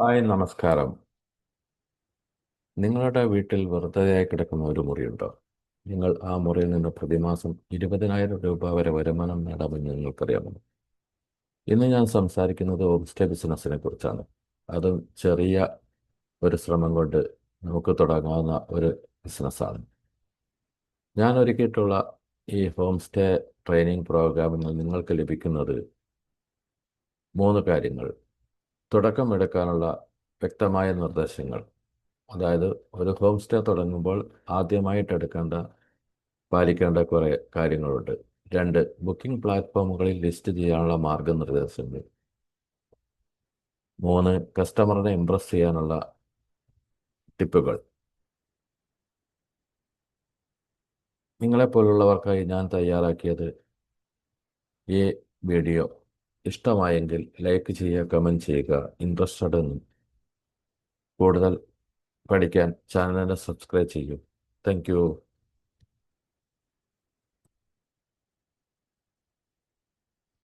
Hi നമസ്കാരം. നിങ്ങളുടെ വീട്ടിൽ വെറുതെയായി കിടക്കുന്ന ഒരു മുറിയുണ്ടോ? നിങ്ങൾ ആ മുറിയിൽ നിന്ന് പ്രതിമാസം ഇരുപതിനായിരം രൂപ വരെ വരുമാനം നേടാമെന്ന് നിങ്ങൾക്കറിയാമോ? ഇന്ന് ഞാൻ സംസാരിക്കുന്നത് ഹോം സ്റ്റേ ബിസിനസ്സിനെ കുറിച്ചാണ്. അതും ചെറിയ ഒരു ശ്രമം കൊണ്ട് നമുക്ക് തുടങ്ങാവുന്ന ഒരു ബിസിനസ്സാണ്. ഞാൻ ഒരുക്കിയിട്ടുള്ള ഈ ഹോം സ്റ്റേ ട്രെയിനിങ് പ്രോഗ്രാമിൽ നിങ്ങൾക്ക് ലഭിക്കുന്നത് മൂന്ന് കാര്യങ്ങൾ. തുടക്കമെടുക്കാനുള്ള വ്യക്തമായ നിർദ്ദേശങ്ങൾ. അതായത് ഒരു ഹോം സ്റ്റേ തുടങ്ങുമ്പോൾ ആദ്യമായിട്ട് എടുക്കേണ്ട പാലിക്കേണ്ട കുറേ കാര്യങ്ങളുണ്ട്. രണ്ട് ബുക്കിംഗ് പ്ലാറ്റ്ഫോമുകളിൽ ലിസ്റ്റ് ചെയ്യാനുള്ള മാർഗനിർദ്ദേശങ്ങൾ മൂന്ന് കസ്റ്റമറിനെ ഇംപ്രസ് ചെയ്യാനുള്ള ടിപ്പുകൾ. നിങ്ങളെപ്പോലുള്ളവർക്കായി ഞാൻ തയ്യാറാക്കിയത് ഈ വീഡിയോ. ഇഷ്ടമായെങ്കിൽ ലൈക്ക് ചെയ്യുക കമന്റ് ചെയ്യുക ഇൻട്രസ്റ്റഡ് എന്നും കൂടുതൽ പഠിക്കാൻ ചാനലിനെ സബ്സ്ക്രൈബ് ചെയ്യൂ. താങ്ക്